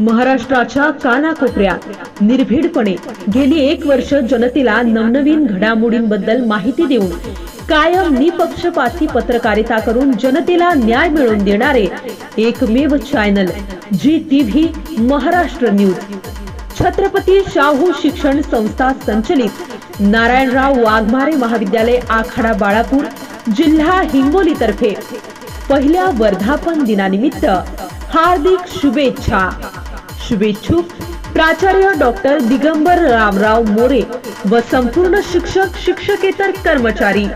महाराष्ट्राच्या कानाकोपऱ्यात. निर्भीडपणे गेली एक वर्ष जनतेला नवनवीन घडामोडींबद्दल माहिती देऊन कायम निपक्षपाती पत्रकारिता करून जनतेला न्याय मिळवून देणारे एकमेव channel G TV Maharashtra news Chhatrapati Shahu Shikshan Sanstha संचलित. नारायणराव वाघमारे महाविद्यालय आखाडा बाळापूर जिल्हा हिंगोलीतर्फे. पहिल्या वर्धापन दिनानिमित्त हार्दिक शुभेच्छा. शुभेच्छुक. प्राचार्य डॉक्टर दिगंबर रामराव मोरे व संपूर्ण शिक्षक शिक्षकेतर कर्मचारी.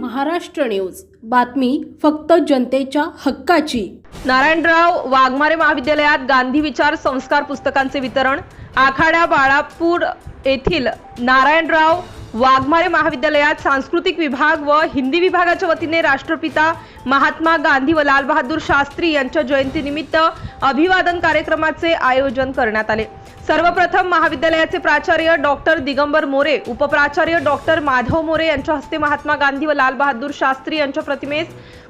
महाराष्ट्र न्यूज. बातमी फक्त जनतेच्या हक्काची. नारायणराव वाघमारे महाविद्यालयात गांधी विचार संस्कार पुस्तकांचे वितरण आखाड्या बाळापूर येथील नारायणराव वाघमारे महाविद्यालयात सांस्कृतिक विभाग व हिंदी विभागाच्या वतीने राष्ट्रपिता महात्मा गांधी व लालबहादूर शास्त्री यांच्या जयंतीनिमित्त अभिवादन कार्यक्रमाचे आयोजन करण्यात आले. सर्वप्रथम महाविद्यालयाचे प्राचार्य डॉक्टर दिगंबर मोरे उपप्राचार्य डॉक्टर माधव मोरे यांच्या हस्ते महात्मा गांधी व लालबहादूर शास्त्री यांच्या प्रतिमेस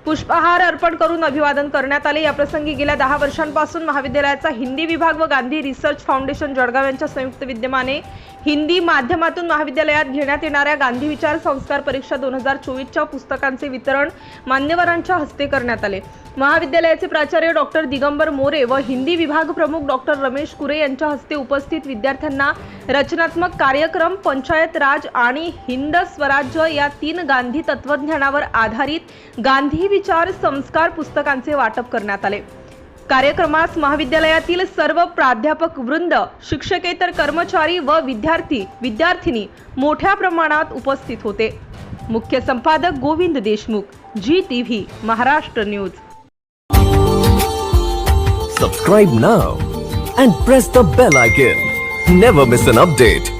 पुष्पहार अर्पण करून अभिवादन करण्यात आले. या प्रसंगी गेल्या दहा वर्षांपासून महाविद्यालयाचा हिंदी विभाग व गांधी रिसर्च फाउंडेशन जळगाव यांच्या संयुक्त विद्यमाने हिंदी माध्यमातून महाविद्यालयात घेण्यात येणाऱ्या गांधी विचार संस्कार परीक्षा दोन हजार चोवीसच्या पुस्तकांचे वितरण मान्यवरांच्या हस्ते करण्यात आले. महाविद्यालयाचे प्राचार्य डॉक्टर दिगंबर मोरे व हिंदी विभाग प्रमुख डॉक्टर रमेश कुरे यांच्या हस्ते उपस्थित विद्यार्थ्यांना रचनात्मक कार्यक्रम पंचायत राज आणि हिंद स्वराज्य या तीन गांधी तत्वज्ञानावर आधारित गांधी विचार संस्कार पुस्तकांचे वाटप करण्यात आले. कार्यक्रमास महाविद्यालयातील सर्व प्राध्यापक वृंद शिक्षकेतर कर्मचारी व विद्यार्थी विद्यार्थिनी मोठ्या प्रमाणात उपस्थित होते. मुख्य संपादक Govind Deshmukh Zee TV Maharashtra news Subscribe now and press the bell icon. Never miss an update.